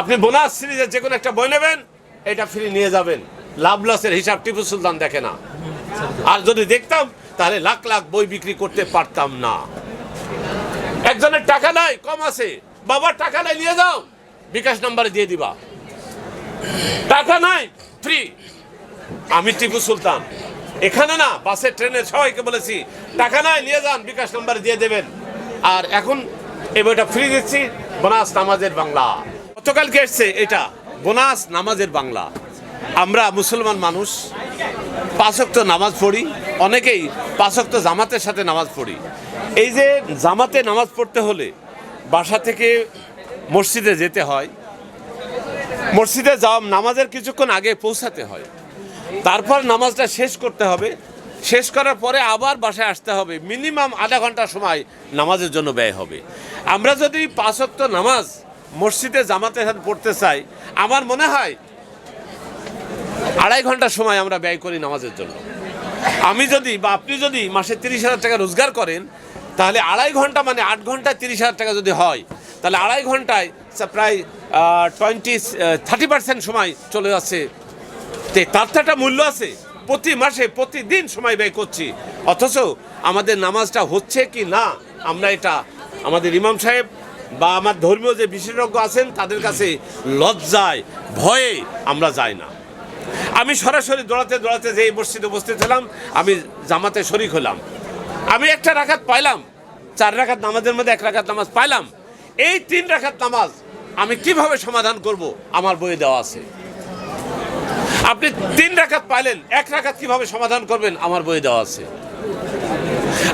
আপনি বোনাস সিরিজের যে কোনো একটা বই নেবেন, এটা ফ্রি নিয়ে যাবেন। লাভ লসের হিসাব টিপু সুলতান দেখে না। আর যদি দেখতাম, তাহলে লাখ লাখ বই বিক্রি করতে পারতাম না। একজনের টাকা নাই, কম আছে। বাবার টাকা নাই, নিয়ে যাও। বিকাশ নাম্বারে দিয়ে দিবা। টাকা নাই ফ্রি আমি টিপু সুলতান। এখানে না, বাসে, ট্রেনে সবাইকে বলেছি, টাকা নাই, নিয়ে যান, বিকাশ নাম্বারে দিয়ে দেবেন। আর এখন এই বইটা ফ্রি দিচ্ছি, বোনাস নামাজের বাংলা। গতকালকে এসছে এটা। বোনাস নামাজের বাংলা। আমরা মুসলমান মানুষ পাঁচক্ত নামাজ পড়ি, অনেকেই পাঁচক্ত জামাতের সাথে নামাজ পড়ি। এই যে জামাতে নামাজ পড়তে হলে বাসা থেকে মসজিদে যেতে হয়। মসজিদে যাওয়া, নামাজের কিছুক্ষণ আগে পৌঁছাতে হয়। তারপর নামাজটা শেষ করতে হবে। শেষ করার পরে আবার বাসায় আসতে হবে। মিনিমাম আধা ঘণ্টা সময় নামাজের জন্য ব্যয় হবে। আমরা যদি পাঁচক্ত নামাজ মসজিদে জামাতের সাথে পড়তে চাই, আমার মনে হয় আড়াই ঘণ্টা সময় আমরা ব্যয় করি নামাজের জন্য। আমি যদি বা আপনি যদি মাসে তিরিশ হাজার টাকা রোজগার করেন, তাহলে আড়াই ঘণ্টা মানে আট ঘন্টায় তিরিশ হাজার টাকা যদি হয়, তাহলে আড়াই ঘন্টায় প্রায় টোয়েন্টি থার্টি পার্সেন্ট সময় চলে যাচ্ছে। তার তো একটা মূল্য আছে। প্রতি মাসে, প্রতিদিন সময় ব্যয় করছি। অথচ আমাদের নামাজটা হচ্ছে কি না, আমরা এটা আমাদের ইমাম সাহেব বা আমার ধর্মীয় যে বিশেষজ্ঞ আছেন, তাদের কাছে লজ্জায়, ভয়ে আমরা যাই না। আমি সরাসরি দৌড়াতে দৌড়াতে যে মসজিদে উপস্থিত হলাম, আমি জামাতে শরিক হলাম। আমি একটা রাখাত পাইলাম, চার রাখাত নামাজের মধ্যে এক রাখাত নামাজ পাইলাম। এই তিন রাখাত নামাজ আমি কীভাবে সমাধান করব? আমার বইয়ে দেওয়া আছে। আপনি তিন রাখাত পাইলেন, এক রাখাত কীভাবে সমাধান করবেন? আমার বইয়ে দেওয়া আছে।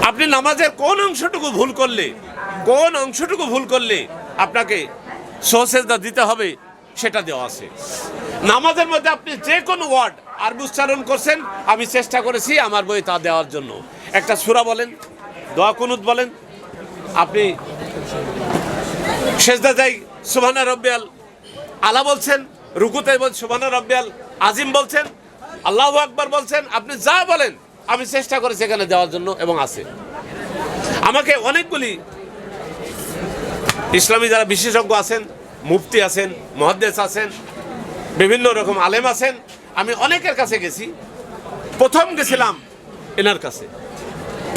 আপনি নামাজের কোন অংশটুকু ভুল করলে কোন অংশটুকু ভুল করলে আপনাকে সহসেজদা দিতে হবে, সেটা দেওয়া আছে। নামাজের মধ্যে আপনি যে কোনো ওয়ার্ড আরবি উচ্চারণ করছেন, আমি চেষ্টা করেছি আমার বই তা দেওয়ার জন্য। একটা সুরা বলেন, দোয়া কুনুত বলেন, আপনি সেজদা যাই সুবহানা রব্বিয়াল, আলা বলছেন, রুকুতে বল, সুবহানা রব্বিয়াল, আজিম বলছেন, আল্লাহ আকবার বলছেন, আপনি যা বলেন, আমি চেষ্টা করেছি এখানে দেওয়ার জন্য এবং আছে। আমাকে অনেকগুলি ইসলামী যারা বিশেষজ্ঞ আছেন, মুফতি আছেন, মহাদ্দেশ আছেন, বিভিন্ন রকম আলেম আছেন, আমি অনেকের কাছে গেছি। প্রথম গেছিলাম এনার কাছে।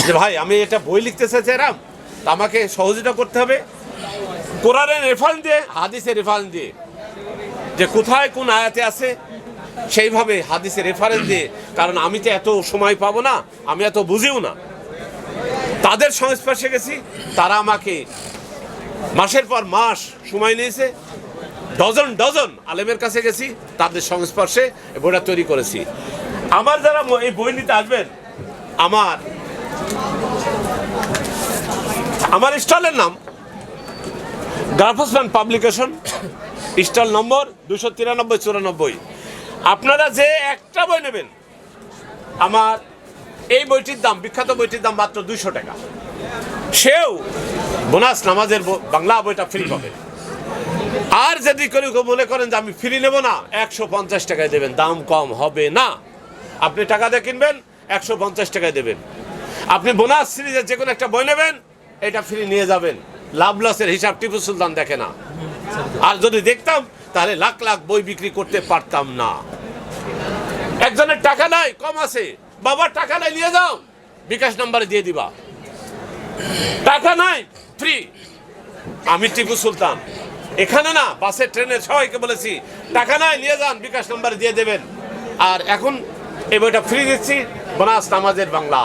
যে ভাই, আমি এটা বই লিখতে চাইছিলাম তা আমাকে সহযোগিতা করতে হবে। কোরআনের রেফারেন্স দিয়ে, হাদিসের রেফারেন্স দিয়ে। যে কোথায় কোন আয়াতে আছে, সেইভাবে হাদিসের রেফারেন্স দিয়ে। কারণ আমি তো এত সময় পাবো না, আমি এত বুঝিও না। তাদের সংস্পর্শে গেছি, তারা আমাকে মাসের পর মাস সময় নিয়েছে। ডজন ডজন আলেমের কাছে গেছি, তাদের সংস্পর্শে বইটা তৈরি করেছি। আমার যারা এই বই নিতে আসবেন, আমার আমার স্টলের নাম গার্ফসম্যান পাবলিকেশন, স্টল নম্বর দুশো তিরানব্বই, চুরানব্বই। আপনারা যে একটা বই নেবেন, আমার এই বইটির দাম, বিখ্যাত বইটির দাম মাত্র দুইশো টাকা। সেও বোনাস নামাজের বাংলা বইটা ফ্রি পাবে। আর যদি কেউ মনে করেন যে আমি ফ্রি নেব না, একশো পঞ্চাশ টাকায় দেবেন, দাম কম হবে না। আপনি টাকা দিয়ে কিনবেন, একশো পঞ্চাশ টাকায় দেবেন। আপনি বোনাস সিরিজের যে কোনো একটা বই নেবেন, এটা ফ্রি নিয়ে যাবেন। লাভ লসের হিসাব টিপু সুলতান দেখে না। আর যদি দেখতাম, তাহলে লাখ লাখ বই বিক্রি করতে পারতাম না। একজনের টাকা নাই, কম আছে। বাবার টাকা নাই, নিয়ে যাও। বিকাশ নাম্বারে দিয়ে দিবা। টাকা নাই ফ্রি আমি টিপু সুলতান। এখানে না, বাসে, ট্রেনে সবাইকে বলেছি, টাকা নাই, নিয়ে যান, বিকাশ নাম্বারে দিয়ে দেবেন। আর এখন এই বইটা ফ্রি দিচ্ছি, বোনাস নামাজের বাংলা।